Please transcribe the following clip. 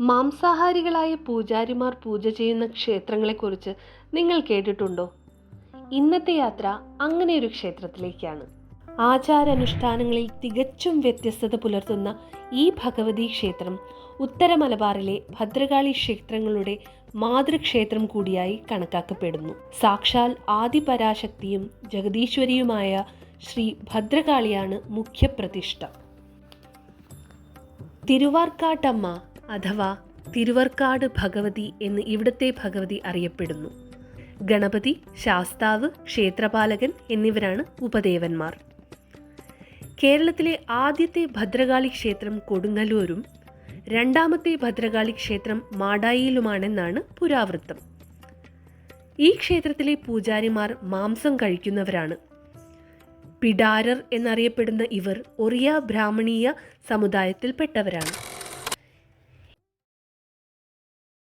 മാംസാഹാരികളായ പൂജാരിമാർ പൂജ ചെയ്യുന്ന ക്ഷേത്രങ്ങളെക്കുറിച്ച് നിങ്ങൾ കേട്ടിട്ടുണ്ടോ? ഇന്നത്തെ യാത്ര അങ്ങനെ ഒരു ക്ഷേത്രത്തിലേക്കാണ്. ആചാരാനുഷ്ഠാനങ്ങളിൽ തികച്ചും വ്യത്യസ്തത പുലർത്തുന്ന ഈ ഭഗവതി ക്ഷേത്രം ഉത്തര മലബാറിലെ ഭദ്രകാളി ക്ഷേത്രങ്ങളുടെ മാതൃക്ഷേത്രം കൂടിയായി കണക്കാക്കപ്പെടുന്നു. സാക്ഷാൽ ആദിപരാശക്തിയും ജഗദീശ്വരിയുമായ ശ്രീ ഭദ്രകാളിയാണ് മുഖ്യപ്രതിഷ്ഠ. തിരുവാർക്കാട്ടമ്മ അഥവാ തിരുവർക്കാട് ഭഗവതി എന്ന് ഇവിടുത്തെ ഭഗവതി അറിയപ്പെടുന്നു. ഗണപതി ശാസ്താവ് ക്ഷേത്രപാലകൻ എന്നിവരാണ് ഉപദേവന്മാർ. കേരളത്തിലെ ആദ്യത്തെ ഭദ്രകാളി ക്ഷേത്രം കൊടുങ്ങല്ലൂരും രണ്ടാമത്തെ ഭദ്രകാളി ക്ഷേത്രം മാടായിയിലുമാണെന്നാണ് പുരാവൃത്തം. ഈ ക്ഷേത്രത്തിലെ പൂജാരിമാർ മാംസം കഴിക്കുന്നവരാണ്. പിഡാരർ എന്നറിയപ്പെടുന്ന ഇവർ ഒറിയ ബ്രാഹ്മണീയ സമുദായത്തിൽപ്പെട്ടവരാണ്.